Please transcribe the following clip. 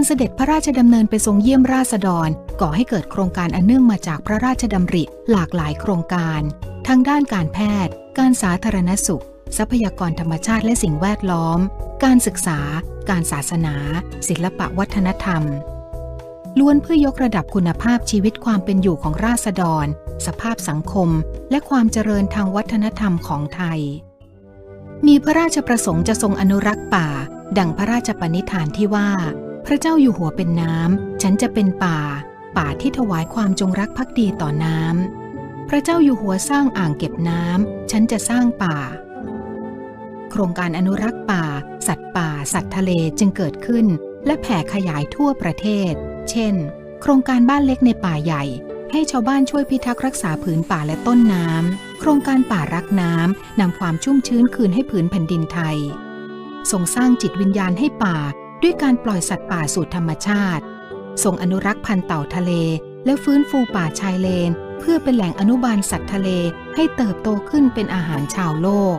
การเสด็จพระราชดำเนินไปทรงเยี่ยมราษฎร ก่อให้เกิดโครงการอันเนื่องมาจากพระราชดำริหลากหลายโครงการ ทั้งด้านการแพทย์ การสาธารณสุข ทรัพยากรธรรมชาติและสิ่งแวดล้อม การศึกษา การศาสนา ศิลปะวัฒนธรรม ล้วนเพื่อยกระดับคุณภาพชีวิตความเป็นอยู่ของราษฎร สภาพสังคม และความเจริญทางวัฒนธรรมของไทย มีพระราชประสงค์จะทรงอนุรักษ์ป่า ดังพระราชปณิธานที่ว่า พระเจ้าอยู่หัวเป็นน้ำ ฉันจะเป็นป่า ป่าที่ถวายความจงรักภักดีต่อน้ำ พระเจ้าอยู่หัวสร้างอ่างเก็บน้ำ ฉันจะสร้างป่า โครงการอนุรักษ์ป่า สัตว์ป่า สัตว์ทะเลจึงเกิดขึ้น และแผ่ขยายทั่วประเทศ เช่น โครงการบ้านเล็กในป่าใหญ่ ให้ชาวบ้านช่วยพิทักษ์รักษาผืนป่าและต้นน้ำ โครงการป่ารักน้ำนำความชุ่มชื้นคืนให้ผืนแผ่นดินไทยทรงสร้างจิตวิญญาณให้ป่า ด้วยการปล่อยสัตว์ป่าสู่ธรรมชาติทรงอนุรักษ์พันธุ์เต่าทะเล และฟื้นฟูป่าชายเลน เพื่อเป็นแหล่งอนุบาลสัตว์ทะเลให้เติบโตขึ้นเป็นอาหารชาวโลก